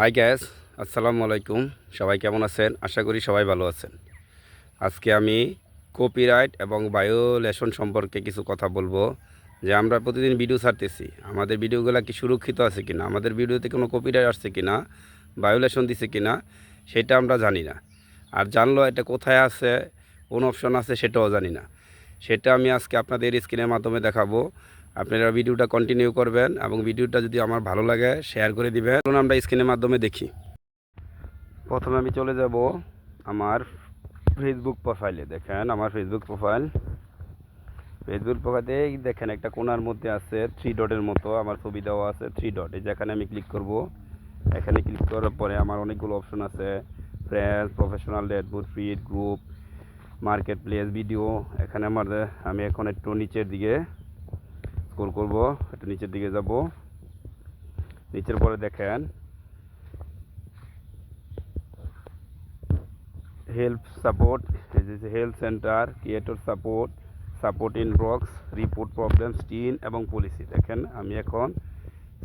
High gas আসসালামু আলাইকুম। সবাই কেমন আছেন? আশা করি সবাই ভালো আছেন। আজকে আমি কপিরাইট এবং বায়োলেশন সম্পর্কে কিছু কথা বলব, যে আমরা প্রতিদিন ভিডিও ছাড়তেছি। আমাদের ভিডিওগুলো কি সুরক্ষিত আছে কি না আমাদের ভিডিওতে কোনো কপিরাইট আসছে কি না বায়োলেশন দিছে কিনা? সেটা আমরা জানি না। আর জানলো এটা কোথায় আছে, কোন অপশন আছে সেটাও জানি না। সেটা আমি আজকে আপনাদের স্ক্রিনের মাধ্যমে দেখাবো। আপনারা ভিডিওটা কন্টিনিউ করবেন এবং ভিডিওটা যদি আমার ভালো লাগে শেয়ার করে দিবেন। চলুন আমরা স্ক্রিনের মাধ্যমে দেখি। প্রথমে আমি চলে যাব আমার ফেসবুক প্রোফাইলে দেখেন আমার ফেসবুক প্রোফাইল ফেসবুক প্রোফাইলে দেখেন একটা কোনার মধ্যে আছে থ্রি ডটের মতো, আমার ছবি দেওয়া আছে থ্রি ডট এই যেখানে আমি ক্লিক করব। এখানে ক্লিক করার পরে আমার অনেকগুলো অপশন আছে। Friends professional dashboard feed group marketplace video এখানে আমার, আমি এখন একটু নিচের দিকে স্ক্রল করব, একটু নিচের দিকে যাব। নিচের পরে দেখেন help support health centre creator support support inbox report problem স্টিন এবং পলিসি দেখেন, আমি এখন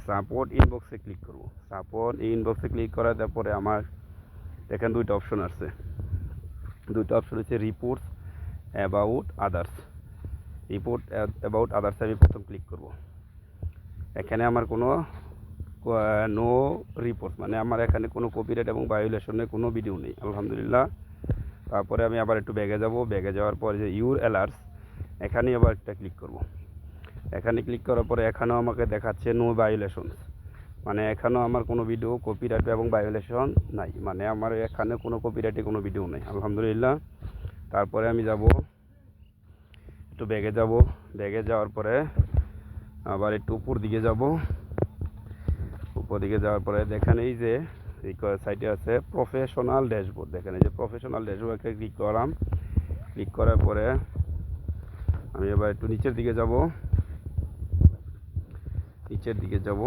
সাপোর্ট ইনবক্সে ক্লিক করব। সাপোর্ট ইনবক্সে ক্লিক করার তারপরে আমার, দেখেন দুইটা অপশন আছে। দুইটা অপশন হচ্ছে reports about others report about others আমি প্রথম ক্লিক করব। এখানে আমার কোনো নো রিপোর্ট মানে আমার এখানে কোনো কপিরাইট এবং ভায়োলেশনের কোনো ভিডিও নেই, আলহামদুলিল্লাহ। তারপরে আমি আবার একটু ব্যাগে যাব ব্যাগে যাওয়ার পরে যে ইউর অ্যালার্টস এখানে আবার একটা ক্লিক করব। এখানে ক্লিক করার পরে এখানেও আমাকে দেখাচ্ছে নো ভায়োলেশনস মানে এখানেও আমার কোনো ভিডিও কপিরাইট এবং ভায়োলেশন নাই মানে আমার এখানে কোনো কপিরাইটে কোনো ভিডিও নেই, আলহামদুলিল্লাহ। তারপরে আমি যাব একটু ব্যাগে যাব। ব্যাগে যাওয়ার পরে আবার একটু উপর দিকে যাব। উপর দিকে যাওয়ার পরে দেখেন এই যে সাইটে আছে প্রফেশনাল ড্যাশবোর্ড দেখেন এই যে প্রফেশনাল ড্যাশবোর্ডে ক্লিক করলাম ক্লিক করার পরে আমি এবার একটু নিচের দিকে যাব। নিচের দিকে যাব।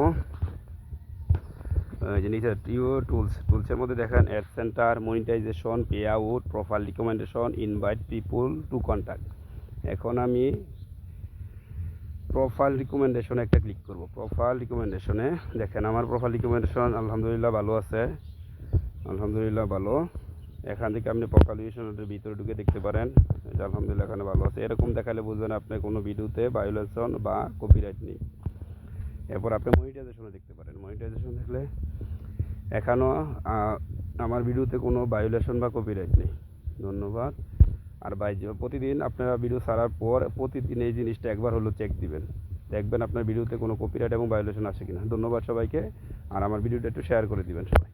যে নিচে টিও টুলস টুলসের মধ্যে দেখেন ad centre monetisation payout profile recommendation invite people to contact এখন আমি প্রোফাইল রিকমেন্ডেশনে একটা ক্লিক করব। প্রোফাইল রিকমেন্ডেশনে দেখেন, আমার প্রোফাইল রিকমেন্ডেশন আলহামদুলিল্লাহ ভালো আছে। আলহামদুলিল্লাহ ভালো। এখান থেকে আপনি প্রোফাইল রিকমেন্ডেশনের ভিতরে ঢুকে দেখতে পারেন। এটা আলহামদুলিল্লাহ এখানে ভালো আছে। এরকম দেখালে বুঝবেন আপনি কোনো ভিডিওতে ভায়োলেশন বা কপিরাইট নেই। এরপর আপনি মনিটাইজেশনে দেখতে পারেন। মনিটাইজেশন দেখলে এখানেও আমার ভিডিওতে কোনো ভায়োলেশন বা কপিরাইট নেই। ধন্যবাদ। আর বাই প্রতিদিন আপনারা ভিডিও ছাড়ার পর প্রতিদিন এই জিনিসটা একবার হলো চেক দিবেন। দেখবেন আপনার ভিডিওতে কোনো কপিরাইট এবং ভায়োলেশন আছে কিনা। ধন্যবাদ সবাইকে। আর আমার ভিডিওটা একটু শেয়ার করে দিবেন সবাই।